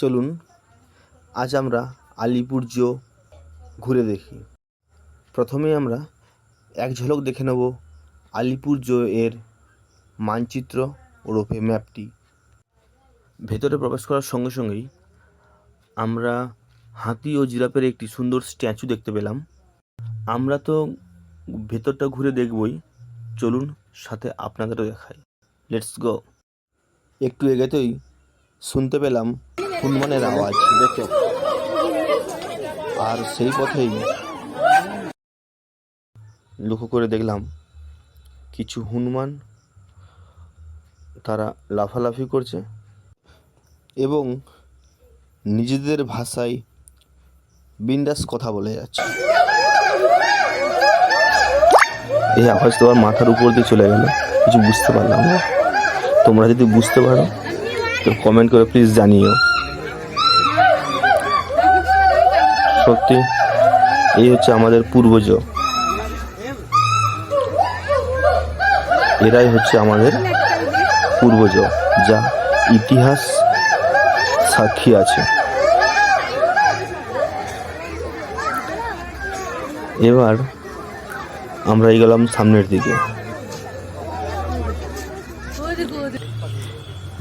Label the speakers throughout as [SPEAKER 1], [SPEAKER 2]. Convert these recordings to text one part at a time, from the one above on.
[SPEAKER 1] চলুন, আজ আমরা আলিপুর জো ঘুরে দেখি। প্রথমে আমরা এক ঝলক দেখে নেব আলিপুর জো এর মানচিত্র ওরফে ম্যাপটি। ভেতরে প্রবেশ করার সঙ্গে সঙ্গেই আমরা হাতি ও জিরাফের একটি সুন্দর স্ট্যাচু দেখতে পেলাম। আমরা তো ভেতরটা ঘুরে দেখবই, চলুন সাথে আপনাদেরও দেখাই। লেটস গো একটু এগোতেই শুনতে পেলাম হনুমানের আওয়াজ, দেখো। আর সেই পথেই লক্ষ্য করে দেখলাম কিছু হনুমান তারা লাফালাফি করছে এবং নিজেদের ভাষায় বিন্দাস কথা বলে যাচ্ছে। এই আওয়াজ তোমার মাথার উপর দিয়ে চলে গেল, কিছু বুঝতে পারলাম না। তোমরা যদি বুঝতে পারো, তো কমেন্ট করে প্লিজ জানিও। সত্যি, এই হচ্ছে আমাদের পূর্বজ। এরাই হচ্ছে আমাদের পূর্বজ, যা ইতিহাস সাক্ষী আছে। এবার আমরা গেলাম সামনের দিকে।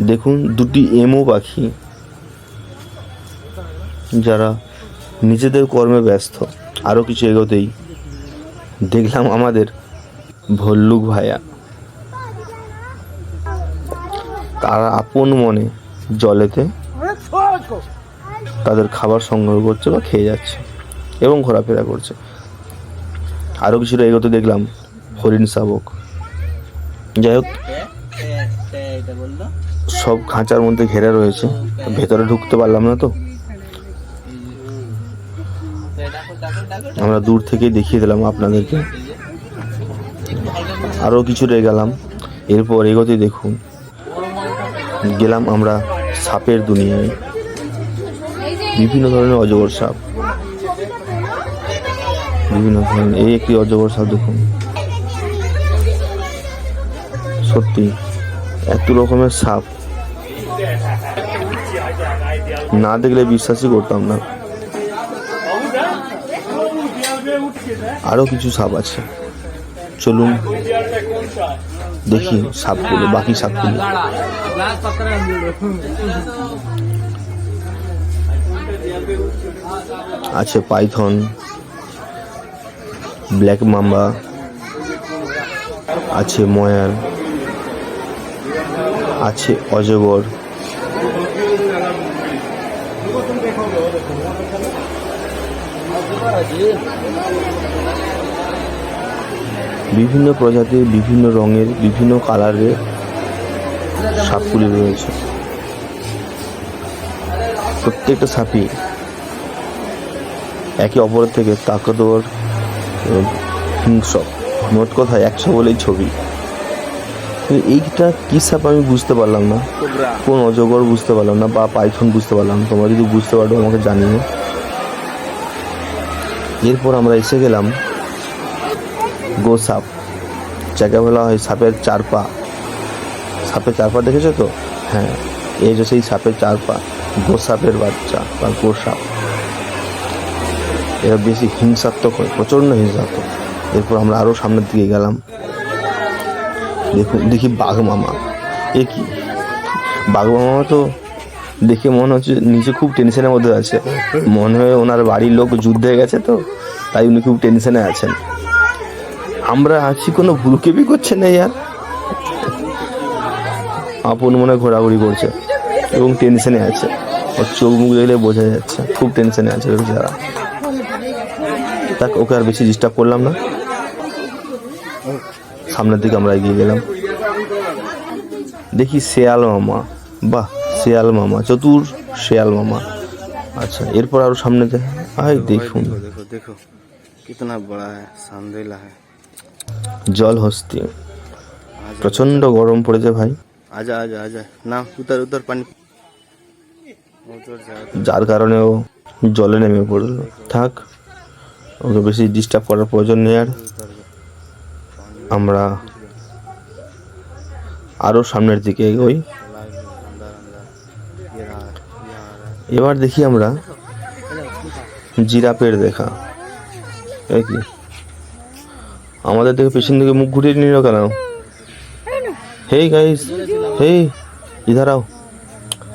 [SPEAKER 1] দেখুন, দুটি এমও পাখি যারা নিজেদের কর্মে ব্যস্ত। আরও কিছু এগোতেই। দেখলাম আমাদের ভল্লুক ভাইয়া। তারা আপন মনে জলেতে তাদের খাবার সংগ্রহ করছে বা খেয়ে যাচ্ছে এবং ঘোরাফেরা করছে। আরও কিছুটা এগোতে দেখলাম হরিণ শাবক। যাই হোক, সব খাঁচার মধ্যে ঘেরা রয়েছে। ভেতরে ঢুকতে পারলাম না তো। আমরা দূর থেকেই দেখিয়ে দিলাম আপনাদেরকে। আরও কিছু রয়ে গেলাম এরপর এগোতে দেখুন। গেলাম আমরা সাপের দুনিয়ায়। বিভিন্ন ধরনের অজগর সাপ। বিভিন্ন ধরনের এই একটি অজগর সাপ দেখুন। সত্যি, এত রকমের সাপ। না দেখলে বিশ্বাসই করতাম না। আরও কিছু সাপ আছে। চলুন দেখি সাপগুলো, বাকি সাপগুলো। আছে পাইথন, ব্ল্যাক মাম্বা, আছে ময়াল আছে অজগর। বিভিন্ন প্রজাতির বিভিন্ন রঙের বিভিন্ন কালারের সাপগুলি রয়েছে। প্রত্যেকটা সাপই একে অপরের থেকে তাকতবর এবং হিংস্র। মোট কথা একশো বলেই ছবি। এইটা কী সাপ আমি বুঝতে পারলাম না। কোন অজগর বুঝতে পারলাম না বা পাইথন বুঝতে পারলাম না। তোমরা যদি বুঝতে পারো আমাকে জানিও। এরপর আমরা এসে গেলাম গো সাপ। যাকে বলা হয় সাপের চার পা সাপের চার পা দেখেছ তো? হ্যাঁ এই যে সেই সাপের চার পা গো সাপের বাচ্চা বা গো সাপ। এরা বেশি হিংসাত্মক হয়, প্রচণ্ড হিংসাত্মক। এরপর আমরা আরও সামনের দিকে গেলাম। দেখুন, দেখি বাঘ মামা। এ কি? বাঘ মামা তো দেখে মনে হচ্ছে নিচে খুব টেনশনের মধ্যে আছে। মনে হয় ওনার বাড়ির লোক যুদ্ধে গেছে তো, তাই উনি খুব টেনশনে আছেন। আমরা আছি, কোনো ভুলকেবি করছে না ইয়ার। আপন মনে ঘোরাঘুরি করছে এবং টেনশনে আছে। ওর চোখ মুখ দেখলে বোঝা যাচ্ছে, খুব টেনশনে আছে যারা। তাক ওকে আর বেশি ডিস্টার্ব করলাম না। সামনের দিকে আমরা এগিয়ে গেলাম। দেখি শেয়াল মামা, বাহ। শেয়াল মামা চতুর শেয়াল মামা আচ্ছা এরপর আরো সামনে যায় আয় দেখুন
[SPEAKER 2] देखो देखो कितना बड़ा है सांदेला है
[SPEAKER 1] জল হস্তি প্রচন্ড গরম পড়েছে ভাই
[SPEAKER 2] आजा आजा आजा ना उधर उधर पानी उधर जा
[SPEAKER 1] যার কারণে ও জলে নেমে পড়লো থাক ওকে বেশি ডিস্টার্ব করার প্রয়োজন নেই আর আমরা আরও সামনের দিকে এগোই এবার দেখি আমরা জিরাপের দেখা এই কি আমাদের থেকে পেছন দিকে মুখ ঘুরিয়ে নিল কেন হেই গাইস হেই ইধার আও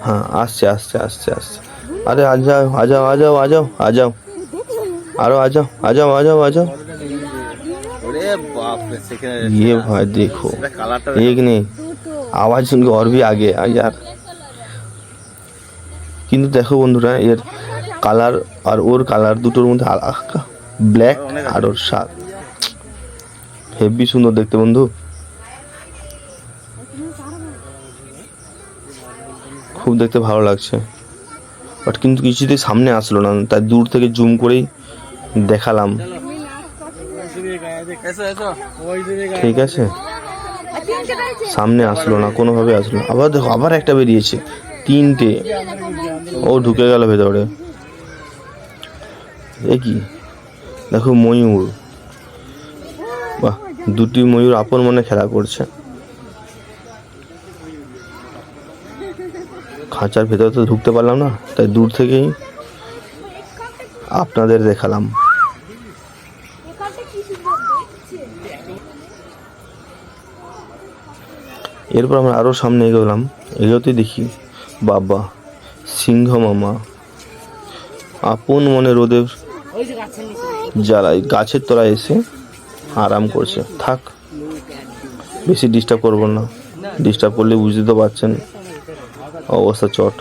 [SPEAKER 1] হ্যাঁ আসছে আসছে আসছে আসছে আরে আ যাও আ যাও আ যাও আ যাও আ যাও আরো आ जाओ आ जाओ आ जाओ आ जाओ
[SPEAKER 2] ওরে বাপ রে সেখানে
[SPEAKER 1] ये भाई देखो
[SPEAKER 2] কালারটা
[SPEAKER 1] एक नहीं आवाज सुन के और भी आगे आ यार কিন্তু দেখো বন্ধুরা, এর কালার আর ওর কালার দুটোর মধ্যে ব্ল্যাক আর ওর সাদ। হেভি সুন্দর দেখতে বন্ধু। খুব দেখতে ভালো লাগছে। বাট কিন্তু কিছুতেই সামনে আসলো না, তাই দূর থেকে জুম করেই দেখালাম। ঠিক আছে? সামনে আসলো না, কোনোভাবে আসলো। আবার দেখো, আবার একটা বেরিয়েছে। তিনটে। ও ঢুকে গেল ভেতরে। এ কি? দেখো ময়ূর। বাহ, দুটি ময়ূর আপন মনে খেলা করছে। খাঁচার ভেতরে তো ঢুকতে পারলাম না, তাই দূর থেকেই আপনাদের দেখালাম। এরপর আমরা আরও সামনে এগোলাম এগোতে দেখি বাবা, সিংহ মামা, আপন মনে রোদের জ্বালায় গাছের তলায় এসে আরাম করছে। থাক, বেশি ডিস্টার্ব করব না। ডিস্টার্ব করলে বুঝতে তো পারছেন অবস্থা চট।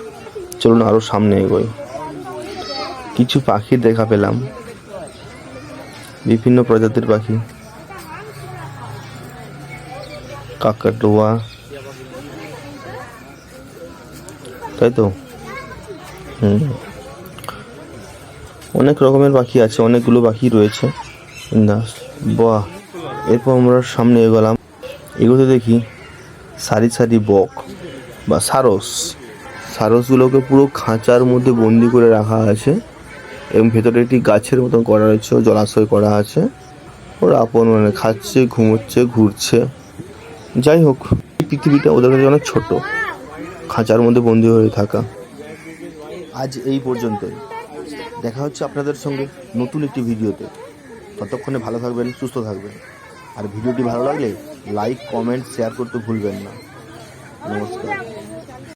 [SPEAKER 1] চলুন আরও সামনে এগোই। কিছু পাখির দেখা পেলাম। বিভিন্ন প্রজাতির পাখি। কাকাটুয়া তাই তো? হুম। অনেক রকমের পাখি আছে, অনেকগুলো পাখি রয়েছে। বাহ। এরপর আমরা সামনে এগোলাম। এগোতে দেখি সারি সারি বক বা সারস। সারসগুলোকে পুরো খাঁচার মধ্যে বন্দি করে রাখা আছে এবং ভেতরে একটি গাছের মতন করা রয়েছে জলাশয় করা আছে। ওরা আপন মানে খাচ্ছে, ঘুমোচ্ছে, ঘুরছে। যাই হোক পৃথিবীটা ওদের কাছে অনেক ছোট। খাঁচার মধ্যে বন্দি হয়ে থাকা। আজ এই পর্যন্ত দেখা হচ্ছে আপনাদের সঙ্গে নতুন একটি ভিডিওতে। ততক্ষণে ভালো থাকবেন, সুস্থ থাকবেন। আর ভিডিওটি ভালো লাগলে লাইক, কমেন্ট, শেয়ার করতে ভুলবেন না। নমস্কার।